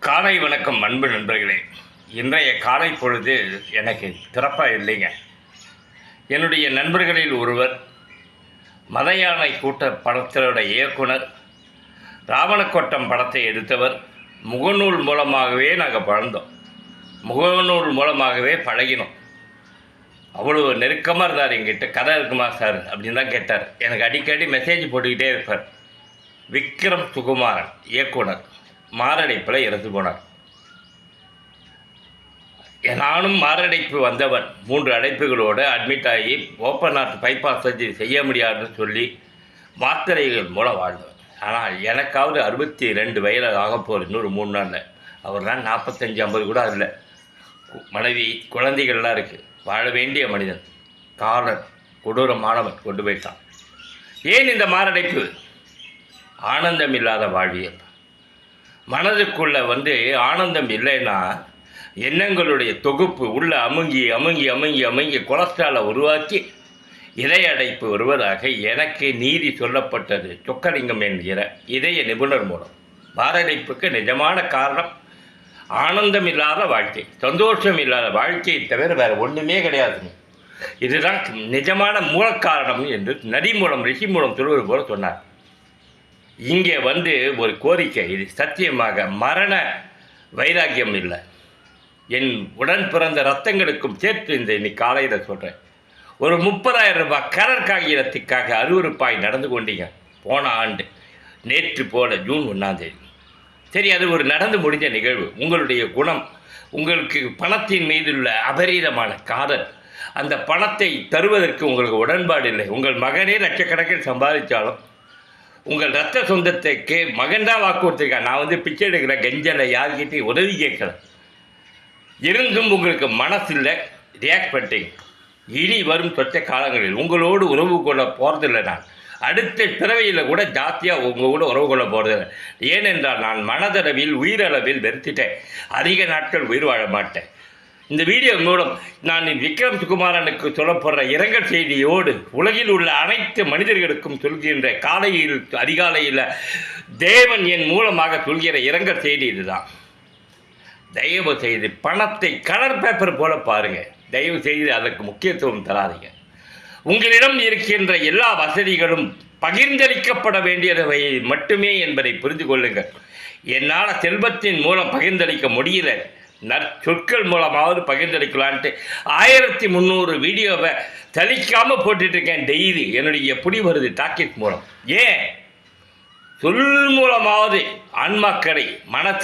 காலை வணக்கம் அன்பு நண்பர்களே. இன்றைய காலை பொழுது எனக்கு திறப்பாக இல்லைங்க. என்னுடைய நண்பர்களில் ஒருவர் மதையானை கூட்ட படத்திலோட இயக்குனர் ராவணக்கோட்டம் படத்தை எடுத்தவர் முகநூல் மூலமாகவே நாங்கள் பழந்தோம் முகநூல் மூலமாகவே பழகினோம். அவ்வளோ நெருக்கமாக இருந்தார் எங்கிட்ட கதை இருக்குமா சார்? அப்படின்னு தான் கேட்டார். எனக்கு அடிக்கடி மெசேஜ் போட்டுக்கிட்டே இருப்பார். விக்ரம் சுகுமாரன் இயக்குனர். மாரடைப்பில் இறந்து போனார். நானும் மாரடைப்பு வந்தவன். மூன்று அடைப்புகளோடு அட்மிட் ஆகி ஓப்பன் ஹார்ட் பைபாஸ் சர்ஜரி செய்ய முடியாதுன்னு சொல்லி மாத்திரைகள் மூலம் வாழ்ந்தவன். ஆனால் எனக்காவது அறுபத்தி ரெண்டு வயது ஆக போகுது இன்னொரு மூணு நாளில். அவர் தான் நாற்பத்தஞ்சு ஐம்பது கூட அதில். மனைவி குழந்தைகள்லாம் இருக்குது வாழ வேண்டிய மனிதன். காரணம் கொடூரமானவன் கொண்டு போயிட்டான். ஏன் இந்த மாரடைப்பு? ஆனந்தம் இல்லாத வாழ்வியல். மனதுக்குள்ளே வந்து ஆனந்தம் இல்லைன்னா எண்ணங்களுடைய தொகுப்பு உள்ள அமுங்கி அமுங்கி அமுங்கி அமுங்கி கொலஸ்ட்ராலை உருவாக்கி இதய அடைப்பு வருவதாக எனக்கு நீதி சொல்லப்பட்டது. சொக்கலிங்கம் என்கிற இதய நிபுணர் மூலம். மாரடைப்புக்கு நிஜமான காரணம் ஆனந்தம் இல்லாத வாழ்க்கை. சந்தோஷம் இல்லாத வாழ்க்கையை தவிர வேறு ஒன்றுமே கிடையாதுங்க இதுதான் நிஜமான மூலக்காரணம் என்று நதி மூலம் ரிஷி மூலம் சொல்வது போல சொன்னார். இங்கே வந்து ஒரு கோரிக்கை. இது சத்தியமாக மரண வைராக்கியம் இல்லை. என் உடன் பிறந்த ரத்தங்களுக்கும் சேர்த்து இந்த இன்னைக்கு காலையில் சொல்கிறேன் ஒரு முப்பதாயிரம் ரூபாய் கரர் காகிதத்துக்காக அருவருப்பாய் நடந்து கொண்டீங்க. போன ஆண்டு நேற்று போல ஜூன் ஒன்றாந்தேதி சரி அது ஒரு நடந்து முடிஞ்ச நிகழ்வு. உங்களுடைய குணம் உங்களுக்கு பணத்தின் மீதுள்ள அபரீதமான காதல் அந்த பணத்தை தருவதற்கு உங்களுக்கு உடன்பாடு இல்லை. உங்கள் மகனே லட்சக்கணக்கில் சம்பாதிச்சாலும் உங்கள் ரத்த சொந்தத்துக்கு மகன்டா வாக்கு கொடுத்துருக்கேன் நான் வந்து பிச்சை எடுக்கிற கெஞ்சலை யார்கிட்டையும் உதவி கேட்கல. இருந்தும் உங்களுக்கு மனசில் ரியாக்ட் பண்ணிட்டீங்க இனி வரும் சொச்ச காலங்களில் உங்களோடு உறவு கொள்ள போகிறதில்லை நான். அடுத்த பிறவையில் கூட ஜாஸ்தியாக உங்கள் கூட உறவு கொள்ள போகிறதில்லை ஏனென்றால் நான் மனதளவில் உயிரளவில் வெறுத்துட்டேன். அதிக நாட்கள் உயிர் வாழ மாட்டேன். இந்த வீடியோ மூலம் நான் விக்ரம் சுகுமாரனுக்கு சொல்லப்படுற இரங்கல் செய்தியோடு உலகில் உள்ள அனைத்து மனிதர்களுக்கும் சொல்கின்ற காலையில் அதிகாலையில் தேவன் என் மூலமாக சொல்கிற இரங்கல் செய்தி இதுதான். தயவு செய்து பணத்தை கலர் பேப்பர் போல பாருங்கள் தயவு செய்து அதற்கு முக்கியத்துவம் தராதீங்க. உங்களிடம் இருக்கின்ற எல்லா வசதிகளும் பகிர்ந்தளிக்கப்பட வேண்டியவை மட்டுமே என்பதை புரிந்து கொள்ளுங்கள். என்னால் செல்வத்தின் மூலம் பகிர்ந்தளிக்க முடியல. நற்சொற்கள் மூலமாவது பகிர்ந்தளிக்கலான்ட்டு ஆயிரத்தி முந்நூறு வீடியோவை தளிக்காமல் போட்டுட்ருக்கேன் டெய்லி. என்னுடைய புடி வருது டாக்கெட் மூலம். ஏன்? சொல் மூலமாவது ஆன்மாக்களை மனத்தை